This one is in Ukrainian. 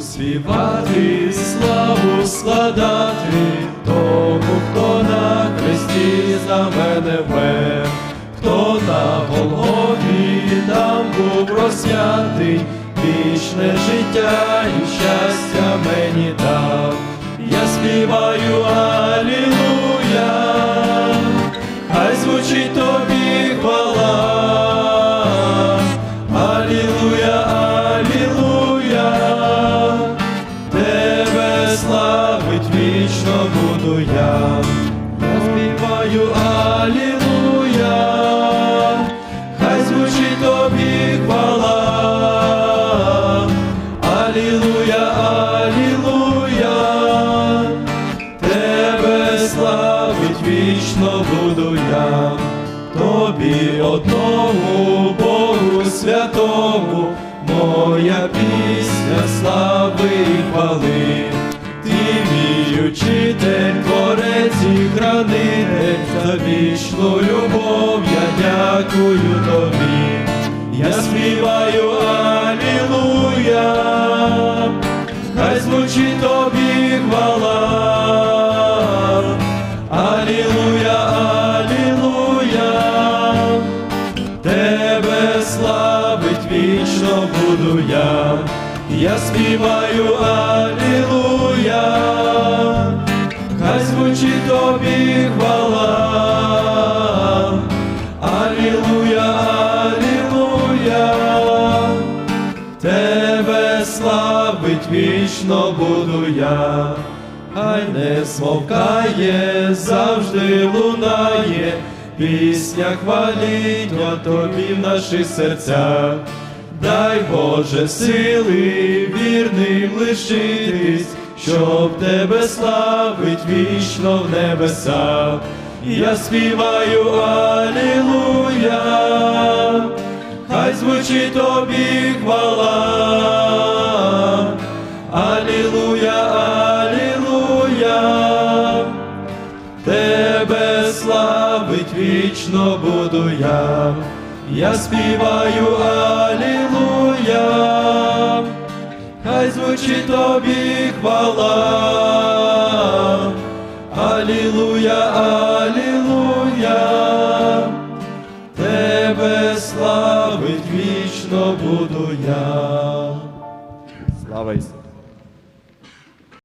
співати, славу складати, тому, хто на хресті за мене вмер, хто на Голгофі там був просвятий вічне життя і щастя мені дав. Я співаю співаю Алілуя, хай звучить тобі хвала. Алілуя, Алілуя, тебе славить вічно буду я, тобі одному Богу святому, моя пісня слави хвали. Ти мій учитель, вічну любов я дякую тобі. Я співаю Алілуя, хай звучить тобі хвала. Алілуя, Алілуя, тебе славить вічно буду я. Я співаю славить вічно буду я, хай не смовкає, завжди лунає, пісня хваління тобі в наших серцях. Дай Боже сили вірним лишитись, щоб тебе славить вічно в небесах. Я співаю Алілуя, хай звучить тобі хвала. Тебе славить вічно буду я, я співаю Алілуя, хай звучить тобі хвала, Алілуя, Алілуя, тебе славить вічно буду я. Слава Ісусу!